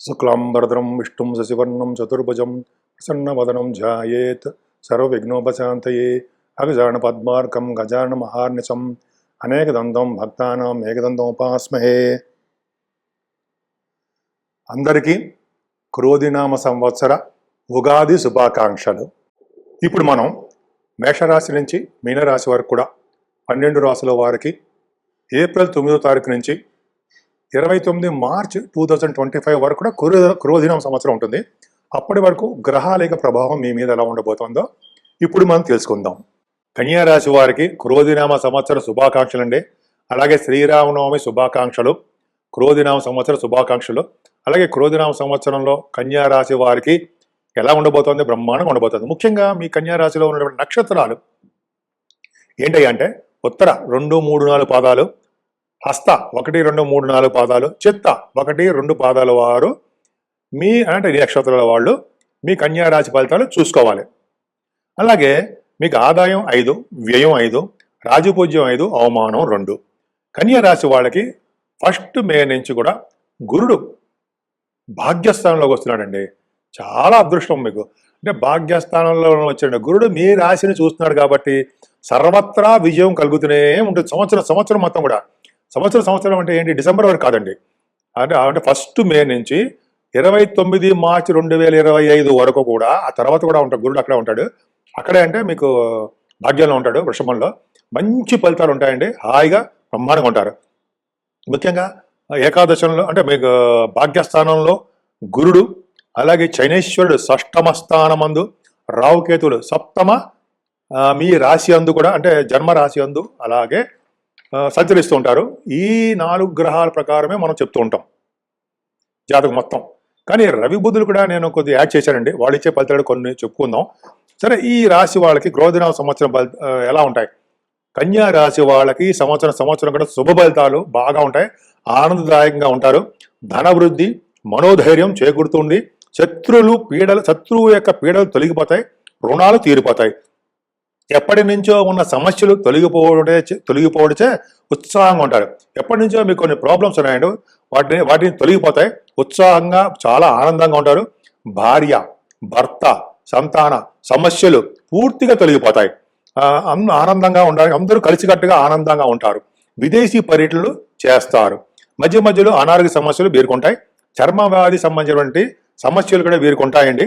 శుక్లాంబరద్రం విష్ణుం శశివర్ణం చతుర్భుజం ప్రసన్నవదనం ధ్యాయేత్ సర్వవిఘ్నోపశాంతయే అగజాన పద్మార్కం గజాన మహార్నిశం అనేకదంతం భక్తానాం ఏకదంతం ఉపాస్మహే అందరికీ క్రోధినామ సంవత్సర ఉగాది శుభాకాంక్షలు. ఇప్పుడు మనం మేషరాశి నుంచి మీనరాశి వరకు కూడా పన్నెండు రాశుల వారికి ఏప్రిల్ తొమ్మిదో తారీఖు నుంచి ఇరవై తొమ్మిది March two thousand twenty five వరకు కూడా కురు క్రోధినం సంవత్సరం ఉంటుంది. అప్పటి వరకు గ్రహాల యొక్క ప్రభావం మీ మీద ఎలా ఉండబోతుందో ఇప్పుడు మనం తెలుసుకుందాం. కన్యా రాశి వారికి క్రోధినామ సంవత్సర శుభాకాంక్షలు అండి. అలాగే శ్రీరామనవమి శుభాకాంక్షలు క్రోధినామ సంవత్సర శుభాకాంక్షలు అలాగే క్రోధినామ సంవత్సరంలో కన్యా రాశి వారికి ఎలా ఉండబోతోంది? బ్రహ్మాండంగా ఉండబోతోంది. ముఖ్యంగా మీ కన్యా రాశిలో ఉన్నటువంటి నక్షత్రాలు ఏంటి అంటే ఉత్తర రెండు మూడు నాలుగు పాదాలు హస్త ఒకటి రెండు మూడు నాలుగు పాదాలు. చిత్త ఒకటి రెండు పాదాల వారు. మీ అంటే నక్షత్రాల వాళ్ళు మీ కన్యారాశి ఫలితాలు చూసుకోవాలి. అలాగే మీకు ఆదాయం ఐదు వ్యయం ఐదు రాజపూజ్యం ఐదు అవమానం రెండు. కన్యారాశి వాళ్ళకి ఫస్ట్ మే నుంచి కూడా గురుడు భాగ్యస్థానంలోకి వస్తున్నాడండి. చాలా అదృష్టం మీకు. అంటే భాగ్యస్థానంలో వచ్చాడు గురుడు మీ రాశిని చూస్తున్నాడు కాబట్టి సర్వత్రా విజయం కలుగుతూనే ఉంటుంది. సంవత్సరం సంవత్సరం మొత్తం కూడా. సంవత్సరం సంవత్సరం అంటే ఏంటి? డిసెంబర్ వరకు కాదండి. అంటే అంటే ఫస్ట్ మే నుంచి ఇరవై తొమ్మిది మార్చి రెండు వేల ఇరవై ఐదు వరకు కూడా ఆ తర్వాత కూడా ఉంటాడు గురుడు అక్కడే ఉంటాడు. అక్కడే అంటే మీకు భాగ్యంలో ఉంటాడు వృషభంలో. మంచి ఫలితాలు ఉంటాయండి. హాయిగా బ్రహ్మాండంగా ఉంటారు. ముఖ్యంగా ఏకాదశంలో అంటే మీకు భాగ్యస్థానంలో గురుడు అలాగే చైనేశ్వరుడు షష్టమ స్థానమందు రావుకేతులు సప్తమ మీ రాశి అందు కూడా అంటే జన్మ రాశి అందు అలాగే సంచరిస్తూ ఉంటారు. ఈ నాలుగు గ్రహాల ప్రకారమే మనం చెప్తూ ఉంటాం. జాతకం మొత్తం. కానీ రవి బుద్ధులు కూడా నేను కొద్దిగా యాడ్ చేశానండి. వాళ్ళు ఇచ్చే ఫలితాలు కొన్ని చెప్పుకుందాం. సరే ఈ రాశి వాళ్ళకి క్రోధన సంవత్సరం ఎలా ఉంటాయి? కన్యా రాశి వాళ్ళకి సంవత్సరం సంవత్సరం కూడా శుభ ఫలితాలు బాగా ఉంటాయి. ఆనందదాయకంగా ఉంటారు. ధన వృద్ధి మనోధైర్యం చేకూరుతుంది శత్రులు పీడలు శత్రువు యొక్క పీడలు తొలగిపోతాయి. రుణాలు తీరిపోతాయి. ఎప్పటి నుంచో ఉన్న సమస్యలు తొలగిపోవడే తొలగిపోవడిచే ఉత్సాహంగా ఉంటారు. ఎప్పటి నుంచో మీకు కొన్ని ప్రాబ్లమ్స్ ఉన్నాయండి. వాటిని వాటిని తొలగిపోతాయి. ఉత్సాహంగా చాలా ఆనందంగా ఉంటారు. భార్య భర్త సంతాన సమస్యలు పూర్తిగా తొలగిపోతాయి. ఆనందంగా ఉండాలి. అందరూ కలిసికట్టుగా ఆనందంగా ఉంటారు. విదేశీ పర్యటనలు చేస్తారు. మధ్య మధ్యలో అనారోగ్య సమస్యలు బీరుకుంటాయి. చర్మ వ్యాధి సంబంధించినటువంటి సమస్యలు కూడా వీరుకుంటాయండి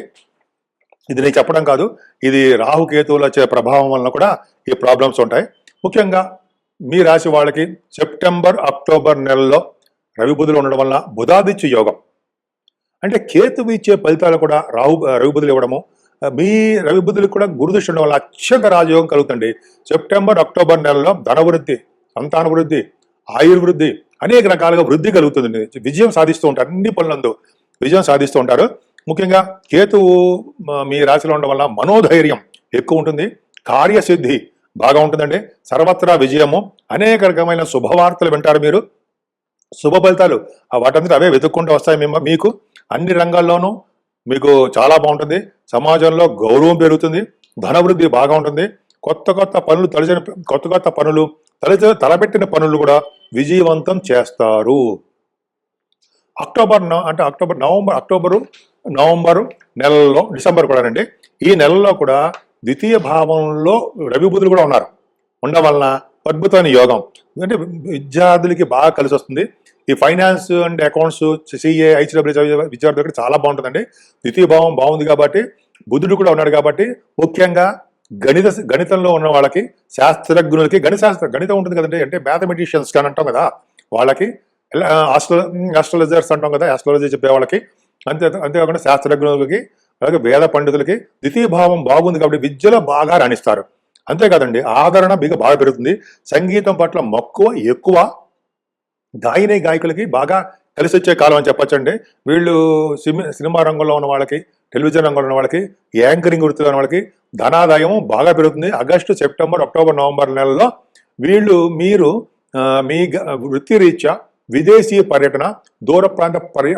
ఇది నేను చెప్పడం కాదు. ఇది రాహుకేతువుల వచ్చే ప్రభావం వలన కూడా ఈ ప్రాబ్లమ్స్ ఉంటాయి. ముఖ్యంగా మీ రాశి వాళ్ళకి సెప్టెంబర్ అక్టోబర్ నెలలో రవి బుధులు ఉండడం వలన బుధాదిత్య యోగం. అంటే కేతువు ఇచ్చే ఫలితాలు కూడా రాహు రవి బుధులు ఇవ్వడము మీ రవి బుధులకు కూడా గురుదృష్టి ఉండడం వల్ల అత్యంత రాజయోగం కలుగుతుంది. సెప్టెంబర్ అక్టోబర్ నెలలో ధనవృద్ధి సంతాన వృద్ధి ఆయుర్వృద్ధి అనేక రకాలుగా వృద్ధి కలుగుతుంది. విజయం సాధిస్తూ ఉంటారు. అన్ని పనులందు విజయం సాధిస్తూ ఉంటారు. ముఖ్యంగా కేతువు మీ రాశిలో ఉండడం వల్ల మనోధైర్యం ఎక్కువ ఉంటుంది. కార్యసిద్ధి బాగా ఉంటుందండి. సర్వత్రా విజయము. అనేక రకమైన శుభవార్తలు వింటారు మీరు. శుభ ఫలితాలు వాటంతా అవే వెతుక్కుంటూ వస్తాయి మేము మీకు. అన్ని రంగాల్లోనూ మీకు చాలా బాగుంటుంది. సమాజంలో గౌరవం పెరుగుతుంది. ధనవృద్ధి బాగా ఉంటుంది. కొత్త కొత్త పనులు తలచిన కొత్త కొత్త పనులు తలచ తలపెట్టిన పనులు కూడా విజయవంతం చేస్తారు. అక్టోబర్ అంటే అక్టోబర్ నవంబర్ అక్టోబరు నవంబర్ నెలలో డిసెంబర్ కూడా రండి. ఈ నెలలో కూడా ద్వితీయ భావంలో రవి బుధులు కూడా ఉన్నారు. ఉండడం వలన అద్భుతమైన యోగం. ఎందుకంటే విద్యార్థులకి బాగా కలిసి వస్తుంది. ఈ ఫైనాన్స్ అండ్ అకౌంట్స్ సిఏ హెచ్డబ్ల్యూ విద్యార్థులకి చాలా బాగుంటుందండి. ద్వితీయ భావం బాగుంది కాబట్టి బుద్ధుడు కూడా ఉన్నాడు కాబట్టి ముఖ్యంగా గణిత గణితంలో ఉన్న వాళ్ళకి శాస్త్రజ్ఞులకి గణిత శాస్త్ర గణితం ఉంటుంది కదండి. అంటే మ్యాథమెటిషియన్స్ కానీ అంటాం కదా వాళ్ళకి ఆస్ట్రో ఆస్ట్రాలజర్స్ అంటాం కదా ఆస్ట్రాలజీ చెప్పే వాళ్ళకి అంతే అంతేకాకుండా శాస్త్రజ్ఞులకి అలాగే వేద పండితులకి ద్వితీయ భావం బాగుంది కాబట్టి విద్యలో బాగా రాణిస్తారు. అంతేకాదండి ఆదరణ మీకు బాగా పెరుగుతుంది. సంగీతం పట్ల మక్కువ ఎక్కువ గాయని గాయకులకి బాగా కలిసి వచ్చే కాలం అని చెప్పచ్చండి. వీళ్ళు సినిమా రంగంలో ఉన్న వాళ్ళకి టెలివిజన్ రంగంలో ఉన్న వాళ్ళకి యాంకరింగ్ వృత్తిలో ఉన్న వాళ్ళకి ధనాదాయం బాగా పెరుగుతుంది. ఆగస్టు సెప్టెంబర్ అక్టోబర్ నవంబర్ నెలలో వీళ్ళు మీరు మీ వృత్తి రీత్యా విదేశీ పర్యటన దూర ప్రాంత పర్య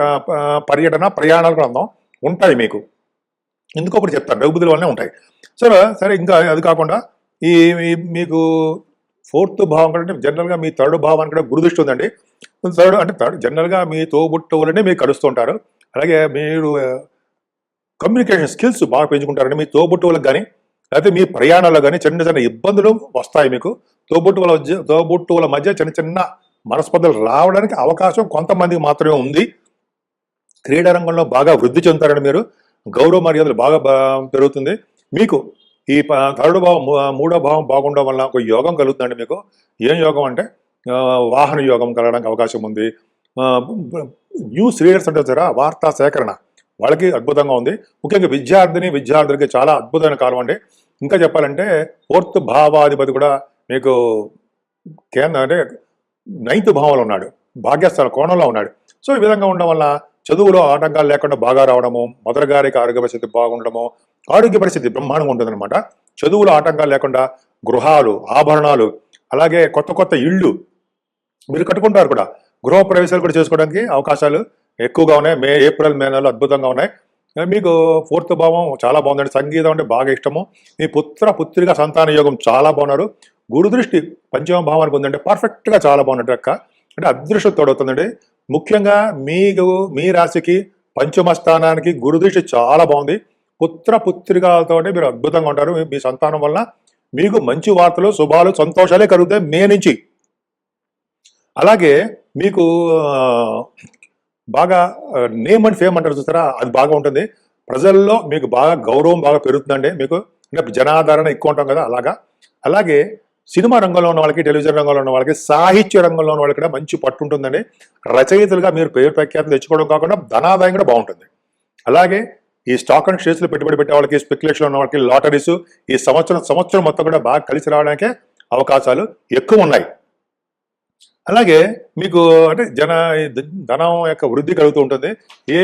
పర్యటన ప్రయాణాల గ్రంథం ఉంటాయి మీకు. ఎందుకో ఒకటి చెప్తాను రఘుబుద్ధుల వల్లనే ఉంటాయి. సరే సరే ఇంకా అది కాకుండా ఈ మీకు ఫోర్త్ భావం కంటే జనరల్గా మీ థర్డ్ భావానికి కూడా గురుదృష్టి ఉందండి. థర్డ్ అంటే థర్డ్ జనరల్గా మీ తోబుట్టువులనే మీకు కలుస్తుంటారు అలాగే మీరు కమ్యూనికేషన్ స్కిల్స్ బాగా పెంచుకుంటారండి. మీ తోబుట్టువులకు కానీ లేకపోతే మీ ప్రయాణాల్లో కానీ చిన్న చిన్న ఇబ్బందులు వస్తాయి మీకు. తోబుట్టువుల మధ్య తోబుట్టువుల మధ్య చిన్న చిన్న మనస్పర్ధలు రావడానికి అవకాశం కొంతమందికి మాత్రమే ఉంది. క్రీడా రంగంలో బాగా వృద్ధి చెందుతారండి మీరు గౌరవ మర్యాదలు బాగా పెరుగుతుంది. మీకు ఈ ప- థర్డ్ భావం మూడో భావం బాగుండడం వల్ల ఒక యోగం కలుగుతుందండి మీకు. ఏం యోగం అంటే వాహన యోగం కలగడానికి అవకాశం ఉంది. న్యూస్ రీడర్స్ అంటే సరే వార్తా సేకరణ. వాళ్ళకి అద్భుతంగా ఉంది. ముఖ్యంగా విద్యార్థిని విద్యార్థులకి చాలా అద్భుతమైన కాలం అండి. ఇంకా చెప్పాలంటే ఫోర్త్ భావాధిపతి కూడా మీకు కేంద్ర అంటే నైన్త్ భావంలో ఉన్నాడు. భాగ్యస్థాన కోణంలో ఉన్నాడు. సో ఈ విధంగా ఉండడం వల్ల చదువులో ఆటంకాలు లేకుండా బాగా రావడము మదర్ గారికి ఆరోగ్య పరిస్థితి బాగుండడము ఆరోగ్య పరిస్థితి బ్రహ్మాండంగా ఉంటుందన్నమాట. చదువులో ఆటంకాలు లేకుండా గృహాలు ఆభరణాలు అలాగే కొత్త కొత్త ఇళ్ళు మీరు కట్టుకుంటారు కూడా. గృహ ప్రవేశాలు కూడా చేసుకోవడానికి అవకాశాలు ఎక్కువగా ఉన్నాయి. మే ఏప్రిల్ మే నెలలో అద్భుతంగా ఉన్నాయి. మీకు ఫోర్త్ భావం చాలా బాగుందండి. సంగీతం అంటే బాగా ఇష్టము. మీ పుత్ర పుత్రిక సంతాన యోగం చాలా బాగున్నారు. గురు దృష్టి పంచమ భావానికి ఉందంటే పర్ఫెక్ట్గా చాలా బాగున్నట్టు అక్క అంటే అదృష్టం తోడవుతుందండి ముఖ్యంగా మీకు మీ రాశికి పంచమ స్థానానికి గురు దృష్టి చాలా బాగుంది. పుత్ర పుత్రికలతో మీరు అద్భుతంగా ఉంటారు. మీ- సంతానం వల్ల మీకు మంచి వార్తలు శుభాలు సంతోషాలే కలుగుతాయి మే నుంచి. అలాగే మీకు బాగా నేమ్ అండ్ ఫేమ్ అంటారు చూస్తారా? అది బాగా ఉంటుంది. ప్రజల్లో మీకు బాగా గౌరవం బాగా పెరుగుతుందండి. మీకు అంటే జనాదరణ ఎక్కువ ఉంటాం కదా అలాగా. అలాగే సినిమా రంగంలో ఉన్న వాళ్ళకి టెలివిజన్ రంగంలో ఉన్న వాళ్ళకి సాహిత్య రంగంలో ఉన్న వాళ్ళకి కూడా మంచి పట్టు ఉంటుందని రచయితలుగా మీరు పేరు ప్రఖ్యాతులు తెచ్చుకోవడం కాకుండా ధనాదాయం కూడా బాగుంటుంది. అలాగే ఈ స్టాక్ అండ్ షేర్స్లో పెట్టుబడి పెట్టే వాళ్ళకి స్పెక్యులేషన్ ఉన్న వాళ్ళకి లాటరీస్ ఈ సంవత్సరం సంవత్సరం మొత్తం కూడా బాగా కలిసి రావడానికే అవకాశాలు ఎక్కువ ఉన్నాయి. అలాగే మీకు అంటే జన ధనం యొక్క వృద్ధి కలుగుతూ ఉంటుంది. ఏ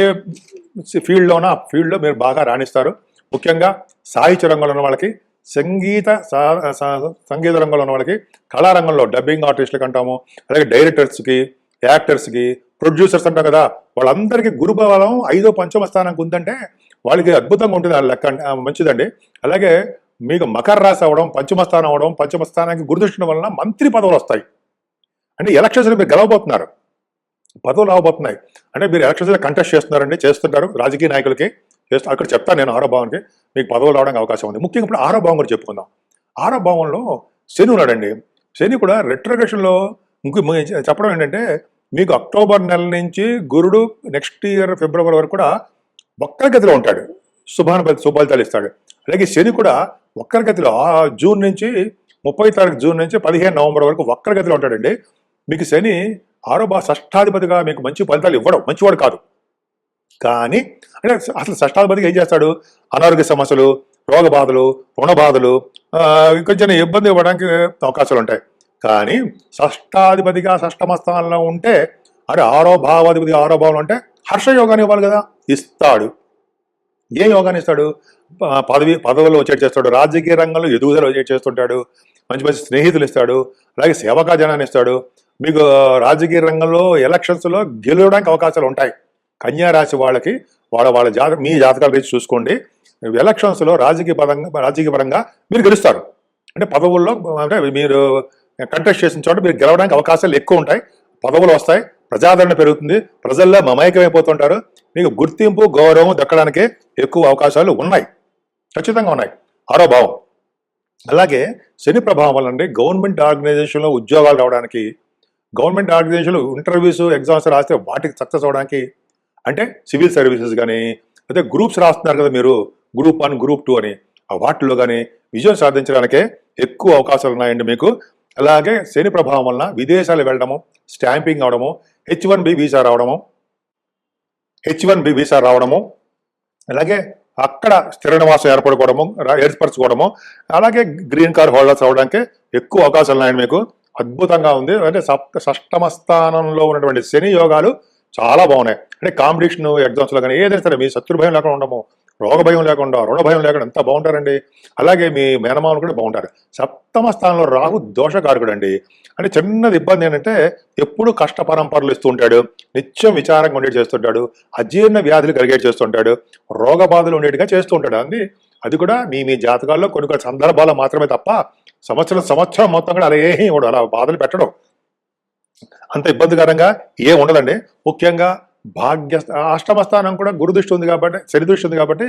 ఫీల్డ్లోనా ఆ ఫీల్డ్లో మీరు బాగా రాణిస్తారు. ముఖ్యంగా సాహిత్య రంగంలో ఉన్న వాళ్ళకి సంగీత సా- సా- సంగీత రంగంలో ఉన్న వాళ్ళకి కళారంగంలో డబ్బింగ్ ఆర్టిస్టులకు అంటాము అలాగే డైరెక్టర్స్కి యాక్టర్స్కి ప్రొడ్యూసర్స్ అంటాం కదా వాళ్ళందరికీ గురుబలం ఐదో పంచమ స్థానానికి ఉందంటే వాళ్ళకి అద్భుతంగా ఉంటుంది ఆ లెక్క మంచిదండి. అలాగే మీకు మకర రాశి అవ్వడం పంచమ స్థానం అవ్వడం పంచమ స్థానానికి గురుదృష్టి వలన మంత్రి పదవులు వస్తాయి. అంటే ఎలక్షన్స్లో మీరు గెలవబోతున్నారు. పదవులు రావబోతున్నాయి అంటే మీరు ఎలక్షన్స్లో కంటెస్ట్ చేస్తున్నారండి చేస్తుంటారు రాజకీయ నాయకులకి. చేస్తూ అక్కడ చెప్తాను నేను ఆరో భావానికి మీకు పదవులు రావడానికి అవకాశం ఉంది. ముఖ్యంగా ఇప్పుడు ఆరో భావం కూడా చెప్పుకుందాం. ఆరో భావంలో శని ఉన్నాడండి. శని కూడా రెట్రగేషన్లో ఇంకో చెప్పడం ఏంటంటే మీకు అక్టోబర్ నెల నుంచి గురుడు నెక్స్ట్ ఇయర్ ఫిబ్రవరి వరకు కూడా వక్రగతిలో ఉంటాడు. శుభాను శుభాలితాలు ఇస్తాడు. అలాగే శని కూడా వక్రగతిలో ఆ జూన్ నుంచి ముప్పై తారీఖు జూన్ నుంచి పదిహేను నవంబర్ వరకు వక్రగతిలో ఉంటాడండి. మీకు శని ఆరో బా షష్టాధిపతిగా మీకు మంచి ఫలితాలు ఇవ్వడం మంచివాడు కాదు. కానీ అంటే అసలు షష్టాధిపతికి ఏం చేస్తాడు? అనారోగ్య సమస్యలు రోగ బాధలు రుణ బాధలు ఆ, కొంచెం ఇబ్బంది ఇవ్వడానికి అవకాశాలు ఉంటాయి. కానీ షష్టాధిపతిగా షష్టమ స్థానంలో ఉంటే అరే ఆరో భావాధిపతి ఆరో భావం ఉంటే హర్ష యోగాన్ని ఇవ్వాలి కదా? ఇస్తాడు. ఏ యోగాన్ని ఇస్తాడు? పదవి పదవులు వచ్చేటి చేస్తాడు. రాజకీయ రంగంలో ఎదుగుదల వచ్చేటి చేస్తుంటాడు. మంచి మంచి స్నేహితులు ఇస్తాడు. అలాగే సేవకా జనాన్ని ఇస్తాడు. మీకు రాజకీయ రంగంలో ఎలక్షన్స్లో గెలవడానికి అవకాశాలు ఉంటాయి. కన్యారాశి వాళ్ళకి వాళ్ళ వాళ్ళ జాత మీ జాతకాల రీతి చూసుకోండి. ఎలక్షన్స్లో రాజకీయ పరంగా రాజకీయ పరంగా మీరు గెలుస్తారు. అంటే పదవుల్లో అంటే మీరు కంటెస్ట్ చేసిన చోట మీరు గెలవడానికి అవకాశాలు ఎక్కువ ఉంటాయి. పదవులు వస్తాయి ప్రజాదరణ పెరుగుతుంది ప్రజల్లో మమైకమైపోతుంటారు. మీకు గుర్తింపు గౌరవం దక్కడానికి ఎక్కువ అవకాశాలు ఉన్నాయి. ఖచ్చితంగా ఉన్నాయి. ఆరో భావం. అలాగే శని ప్రభావం వల్ల అండి గవర్నమెంట్ ఆర్గనైజేషన్లో ఉద్యోగాలు రావడానికి గవర్నమెంట్ ఆర్గనైజేషన్లు ఇంటర్వ్యూస్ ఎగ్జామ్స్ రాస్తే వాటికి సక్సెస్ అవడానికి అంటే సివిల్ సర్వీసెస్ కానీ అయితే గ్రూప్స్ రాస్తున్నారు కదా మీరు గ్రూప్ వన్ గ్రూప్ టూ అని. ఆ వాటిల్లో కానీ విజయం సాధించడానికే ఎక్కువ అవకాశాలు ఉన్నాయండి మీకు. అలాగే శని ప్రభావం వలన విదేశాలు వెళ్ళడము స్టాంపింగ్ అవడము హెచ్ వన్ బి వీసా రావడము హెచ్ వన్ బి వీసా రావడము అలాగే అక్కడ స్థిర నివాసం ఏర్పడుకోవడము ఏర్పరచుకోవడము అలాగే గ్రీన్ కార్డ్ హోల్డర్స్ అవడానికి ఎక్కువ అవకాశాలు ఉన్నాయండి మీకు. అద్భుతంగా ఉంది. అంటే సప్త షష్టమ స్థానంలో ఉన్నటువంటి శని యోగాలు చాలా బాగున్నాయి. అంటే కాంపిటీషన్ ఎగ్జామ్స్లో కానీ ఏదైనా సరే మీ శత్రు భయం లేకుండా ఉండము రోగ భయం లేకుండా రుణ భయం లేకుండా ఎంత బాగుంటారండి? అలాగే మీ మేనమామలు కూడా బాగుంటారు. సప్తమ స్థానంలో రాహు దోషకారకుడు అండి అంటే చిన్నది ఇబ్బంది ఏంటంటే ఎప్పుడు కష్ట పరంపరలు ఇస్తూ ఉంటాడు. నిత్యం విచారంగా ఉండేది చేస్తుంటాడు. అజీర్ణ వ్యాధులు కలిగేటి చేస్తుంటాడు. రోగ బాధలు ఉండేట్టుగా చేస్తూ ఉంటాడు. అంది అది కూడా మీ మీ జాతకాల్లో కొన్ని కొన్ని సందర్భాల్లో మాత్రమే తప్ప సంవత్సరం సంవత్సరం మొత్తం కూడా అలా ఏమి అలా బాధలు పెట్టడం. అంత ఇబ్బందికరంగా ఏం ఉండదండి. ముఖ్యంగా భాగ్య అష్టమ స్థానం కూడా గురు దృష్టి ఉంది కాబట్టి శని దృష్టి ఉంది కాబట్టి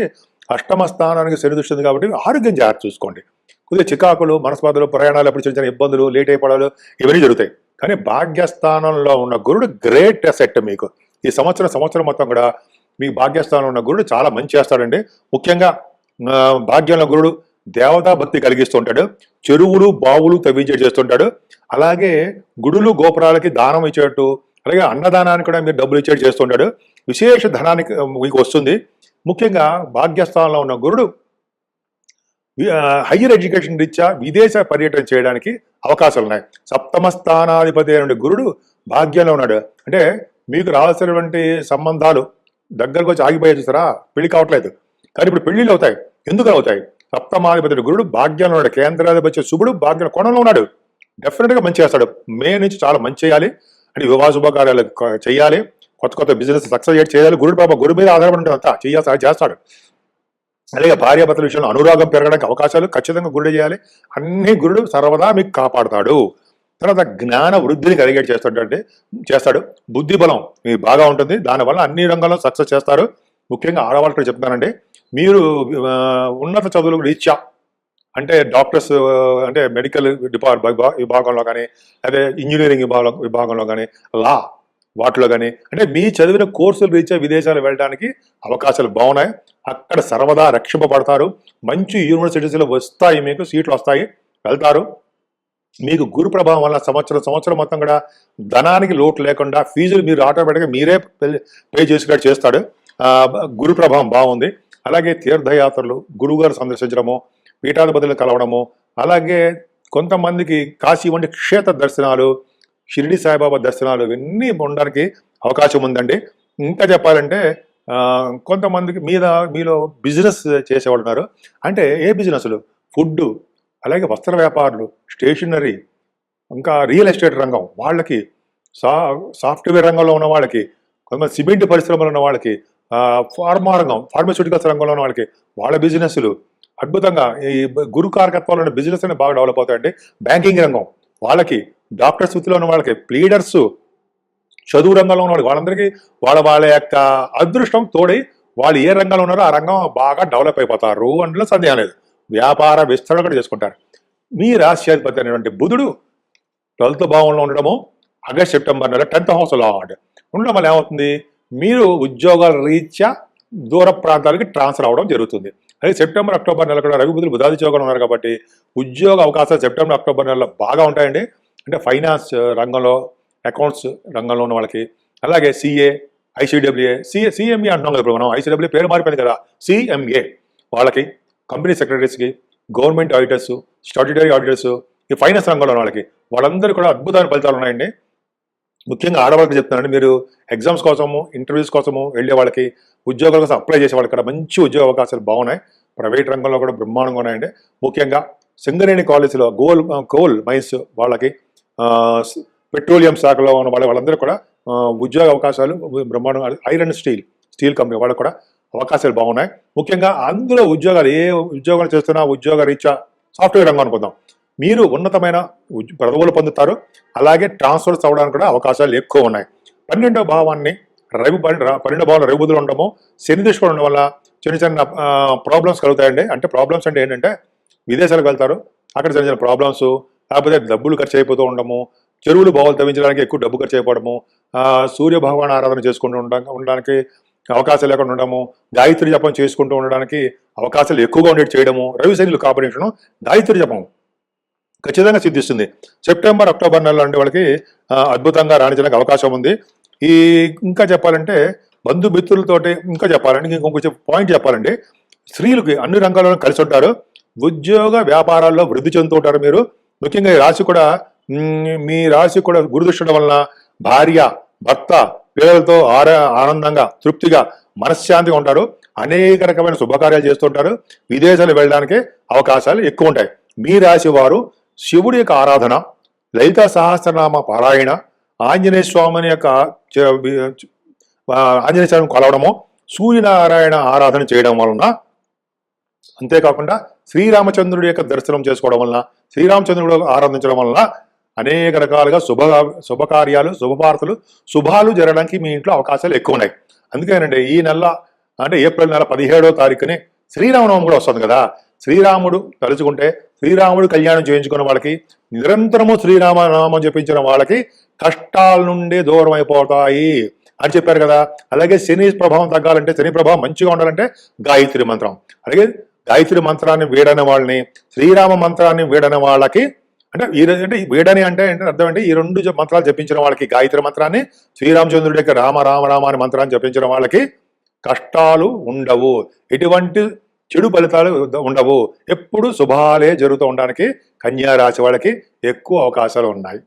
అష్టమ స్థానానికి శని దృష్టి ఉంది కాబట్టి ఆరోగ్యం జాగ్రత్త చూసుకోండి. కొద్దిగా చికాకులు మనస్పాదులు ప్రయాణాలు అప్పుడు చిన్న చిన్న ఇబ్బందులు లేట్ అయిపోవడాలు ఇవన్నీ జరుగుతాయి. కానీ భాగ్యస్థానంలో ఉన్న గురుడు గ్రేట్ అసెట్ మీకు. ఈ సంవత్సరం సంవత్సరం మొత్తం కూడా మీ భాగ్యస్థానంలో ఉన్న గురుడు చాలా మంచి చేస్తాడండి. ముఖ్యంగా భాగ్యంలో గురుడు దేవతా భక్తి కలిగిస్తుంటాడు చెరువులు బావులు తవ్వించే చేస్తుంటాడు. అలాగే గుడులు గోపురాలకి దానం ఇచ్చేటట్టు అలాగే అన్నదానానికి కూడా మీరు డబ్బులు ఇచ్చేట్టు చేస్తుంటాడు. విశేష ధనానికి మీకు వస్తుంది. ముఖ్యంగా భాగ్యస్థానంలో ఉన్న గురుడు హయ్యర్ ఎడ్యుకేషన్ రీత్యా విదేశ పర్యటన చేయడానికి అవకాశాలు ఉన్నాయి. సప్తమ స్థానాధిపతి అయిన గురుడు భాగ్యంలో ఉన్నాడు. అంటే మీకు రావాల్సినటువంటి సంబంధాలు దగ్గరకు వచ్చి ఆగిపోయే చూసారా? పెళ్ళి కావట్లేదు. కానీ ఇప్పుడు పెళ్ళిళ్ళు అవుతాయి. ఎందుకు అవుతాయి? సప్తమాధిపతుడు గురుడు భాగ్యంలో ఉన్నాడు కేంద్రాధిపతి శుభుడు భాగ్యం కోణంలో ఉన్నాడు. డెఫినెట్గా మంచి చేస్తాడు మే నుంచి చాలా మంచి చేయాలి. అంటే వివాహ శుభకార్యాలు చేయాలి. కొత్త కొత్త బిజినెస్ సక్సెస్ చేయాలి? గురుడు పాప గురు మీద ఆధారపడి ఉంటుంది. అంతా చేయాల్సి చేస్తాడు. అలాగే భార్యాభర్తల విషయంలో అనురాగం పెరగడానికి అవకాశాలు ఖచ్చితంగా గురుడు చేయాలి. అన్ని గురుడు సర్వదా మీకు కాపాడతాడు. తర్వాత జ్ఞాన వృద్ధిని కలిగేట్ చేస్తుంటే చేస్తాడు. బుద్ధి బలం మీకు బాగా ఉంటుంది. దానివల్ల అన్ని రంగాల్లో సక్సెస్ చేస్తారు. ముఖ్యంగా ఆడవాళ్ళకి చెప్తానండి మీరు ఉన్నత చదువులు రీత్యా అంటే డాక్టర్స్ అంటే మెడికల్ డిపార్ట్ విభాగంలో కానీ అదే ఇంజనీరింగ్ విభాగం విభాగంలో కానీ లా వాటిలో కానీ అంటే మీ చదివిన కోర్సులు రీత్యా విదేశాలు వెళ్ళడానికి అవకాశాలు బాగున్నాయి. అక్కడ సర్వదా రక్షింపబడతారు మంచి యూనివర్సిటీస్లో వస్తాయి మీకు సీట్లు వస్తాయి వెళ్తారు. మీకు గురు ప్రభావం వల్ల సంవత్సరం సంవత్సరం మొత్తం కూడా ధనానికి లోటు లేకుండా ఫీజులు మీరు ఆటోమేటిక్గా మీరే పే చేసుకున్నట్టు చేస్తాడు గురు ప్రభావం బాగుంది. అలాగే తీర్థయాత్రలు గురువుగారు సందర్శించడము పీఠాధిపతులు కలవడము అలాగే కొంతమందికి కాశీ వంటి క్షేత్ర దర్శనాలు షిరిడి సాయిబాబా దర్శనాలు ఇవన్నీ ఉండడానికి అవకాశం ఉందండి. ఇంకా చెప్పాలంటే కొంతమందికి మీద మీలో బిజినెస్ చేసేవాళ్ళు ఉన్నారు అంటే ఏ బిజినెస్లు? ఫుడ్ అలాగే వస్త్ర వ్యాపారులు స్టేషనరీ ఇంకా రియల్ ఎస్టేట్ రంగం వాళ్ళకి సా సాఫ్ట్వేర్ రంగంలో ఉన్న వాళ్ళకి కొంతమంది సిమెంట్ పరిశ్రమలో ఉన్న వాళ్ళకి ఫార్మా రంగం ఫార్మస్యూటికల్స్ రంగంలో ఉన్న వాళ్ళకి వాళ్ళ బిజినెస్లు అద్భుతంగా ఈ గురు కారకత్వంలో ఉన్న బిజినెస్ అనేది బాగా డెవలప్ అవుతాయండి బ్యాంకింగ్ రంగం. వాళ్ళకి డాక్టర్స్ వృత్తిలో ఉన్న వాళ్ళకి ప్లీడర్స్ చదువు రంగంలో ఉన్న వాళ్ళందరికీ వాళ్ళ వాళ్ళ యొక్క అదృష్టం తోడై వాళ్ళు ఏ రంగంలో ఉన్నారో ఆ రంగం బాగా డెవలప్ అయిపోతారు అందులో సందేహం లేదు. వ్యాపార విస్తరణ కూడా చేసుకుంటారు. మీ రాశ్యాధిపతి అనేటువంటి బుధుడు ట్వెల్త్ భావంలో ఉండడము ఆగస్ట్ సెప్టెంబర్ నెల టెన్త్ హౌస్ లాడ్ ఉండడం వల్ల ఏమవుతుంది? మీరు ఉద్యోగాల రీత్యా దూర ప్రాంతాలకి ట్రాన్స్ఫర్ అవ్వడం జరుగుతుంది. అదే సెప్టెంబర్ అక్టోబర్ నెల కూడా రవి బుధాది ఉద్యోగాలు ఉన్నారు కాబట్టి ఉద్యోగ అవకాశాలు సెప్టెంబర్ అక్టోబర్ నెలలో బాగా ఉంటాయండి. అంటే ఫైనాన్స్ రంగంలో అకౌంట్స్ రంగంలో ఉన్న వాళ్ళకి అలాగే సిఏ ఐసీడబ్ల్యూఏ సిఏ సిఎంఏ అంటున్నాం కదా ఇప్పుడు మనం. ఐసీడబ్ల్యూ పేరు మారిపోయింది కదా. సిఎంఏ వాళ్ళకి కంపెనీ సెక్రటరీస్కి గవర్నమెంట్ ఆడిటర్స్ స్టాట్యుటరీ ఆడిటర్స్ ఈ ఫైనాన్స్ రంగంలో ఉన్న వాళ్ళకి వాళ్ళందరూ కూడా అద్భుతమైన ఫలితాలు ఉన్నాయండి. ముఖ్యంగా ఆడవాళ్ళకి చెప్తున్నానండి మీరు ఎగ్జామ్స్ కోసము ఇంటర్వ్యూస్ కోసము వెళ్ళే వాళ్ళకి ఉద్యోగాల కోసం అప్లై చేసే వాళ్ళకి కూడా మంచి ఉద్యోగ అవకాశాలు బాగున్నాయి. ప్రైవేట్ రంగంలో కూడా బ్రహ్మాండంగా ఉన్నాయండి. ముఖ్యంగా సింగరేణి కాలేజీలో గోల్ కోల్ మైన్స్ వాళ్ళకి పెట్రోలియం శాఖలో ఉన్న వాళ్ళ వాళ్ళందరూ కూడా ఉద్యోగ అవకాశాలు బ్రహ్మాండంగా ఐరన్ స్టీల్ స్టీల్ కంపెనీ వాళ్ళకు కూడా అవకాశాలు బాగున్నాయి. ముఖ్యంగా అందులో ఉద్యోగాలు ఏ ఉద్యోగాలు చేస్తున్నా ఉద్యోగ రీత్యా సాఫ్ట్వేర్ రంగం అనుకుందాం. మీరు ఉన్నతమైన పదవులు పొందుతారు. అలాగే ట్రాన్స్ఫర్స్ అవ్వడానికి కూడా అవకాశాలు ఎక్కువ ఉన్నాయి. పన్నెండో భావాన్ని రవి పన్నెండవ ర- భావంలో రవి బుధులు ఉండడము శని ఉండడం వల్ల చిన్న చిన్న ప్రాబ్లమ్స్ కలుగుతాయండి. అంటే ప్రాబ్లమ్స్ అంటే ఏంటంటే విదేశాలకు వెళ్తారు. అక్కడ చిన్న చిన్న ప్రాబ్లమ్స్ లేకపోతే డబ్బులు ఖర్చు అయిపోతూ ఉండడము చెరువులు బావులు తవ్వించడానికి ఎక్కువ డబ్బు ఖర్చు అయిపోవడము సూర్య భగవాన్ ఆరాధన చేసుకుంటూ ఉండడానికి అవకాశాలు లేకుండా ఉండడము గాయత్రి జపం చేసుకుంటూ ఉండడానికి అవకాశాలు ఎక్కువగా ఉండేది చేయడము రవి శైలులు కాంబినేషను గాయత్రి జపం. ఖచ్చితంగా సిద్ధిస్తుంది. సెప్టెంబర్ అక్టోబర్ నెలలో ఉండే వాళ్ళకి అద్భుతంగా రాణించడానికి అవకాశం ఉంది. ఈ ఇంకా చెప్పాలంటే బంధుమిత్రులతోటి ఇంకా చెప్పాలంటే ఇంకొక పాయింట్ చెప్పాలంటే స్త్రీలకి అన్ని రంగాల్లోనూ కలిసి ఉంటారు. ఉద్యోగ వ్యాపారాల్లో వృద్ధి చెందుతూ ఉంటారు మీరు. ముఖ్యంగా ఈ రాశి కూడా మీ రాశి కూడా గురుదృష్టం వలన భార్య భర్త పిల్లలతో ఆర ఆనందంగా తృప్తిగా మనశ్శాంతిగా ఉంటారు. అనేక రకమైన శుభకార్యాలు చేస్తుంటారు విదేశాలు వెళ్ళడానికి అవకాశాలు ఎక్కువ ఉంటాయి. మీ రాశి వారు శివుడి యొక్క ఆరాధన లలిత సహస్రనామ పారాయణ ఆంజనేయ స్వామిని యొక్క ఆంజనేయ స్వామిని కొలవడము సూర్యనారాయణ ఆరాధన చేయడం వలన అంతేకాకుండా శ్రీరామచంద్రుడి యొక్క దర్శనం చేసుకోవడం వలన శ్రీరామచంద్రుడు ఆరాధించడం వలన అనేక రకాలుగా శుభ శుభకార్యాలు శుభవార్తలు శుభాలు జరగడానికి మీ ఇంట్లో అవకాశాలు ఎక్కువ ఉన్నాయి అందుకేనండి ఈ నెల అంటే ఏప్రిల్ నెల పదిహేడో తారీఖుని శ్రీరామనవమి కూడా వస్తుంది కదా. శ్రీరాముడు తలుచుకుంటే శ్రీరాముడు కళ్యాణం చేయించుకున్న వాళ్ళకి నిరంతరము శ్రీరామ నామం జపించిన వాళ్ళకి కష్టాల నుండి దూరం అయిపోతాయి అని చెప్పారు కదా. అలాగే శని ప్రభావం తగ్గాలంటే శని ప్రభావం మంచిగా ఉండాలంటే గాయత్రి మంత్రం. అలాగే గాయత్రి మంత్రాన్ని వీడని వాళ్ళని శ్రీరామ మంత్రాన్ని వీడని వాళ్ళకి అంటే ఈ అంటే వీడని అంటే ఏంటంటే అర్థం అంటే ఈ రెండు జ- మంత్రాలు జపించిన వాళ్ళకి గాయత్రి మంత్రాన్ని శ్రీరామచంద్రుడి యొక్క రామ రామ రామ అనే మంత్రాన్ని జపించిన వాళ్ళకి కష్టాలు ఉండవు. ఎటువంటి చెడు ఫలితాలు ఉండవు. ఎప్పుడు శుభాలే జరుగుతూ ఉండడానికి కన్యా రాశి వాళ్ళకి ఎక్కువ అవకాశాలు ఉన్నాయి.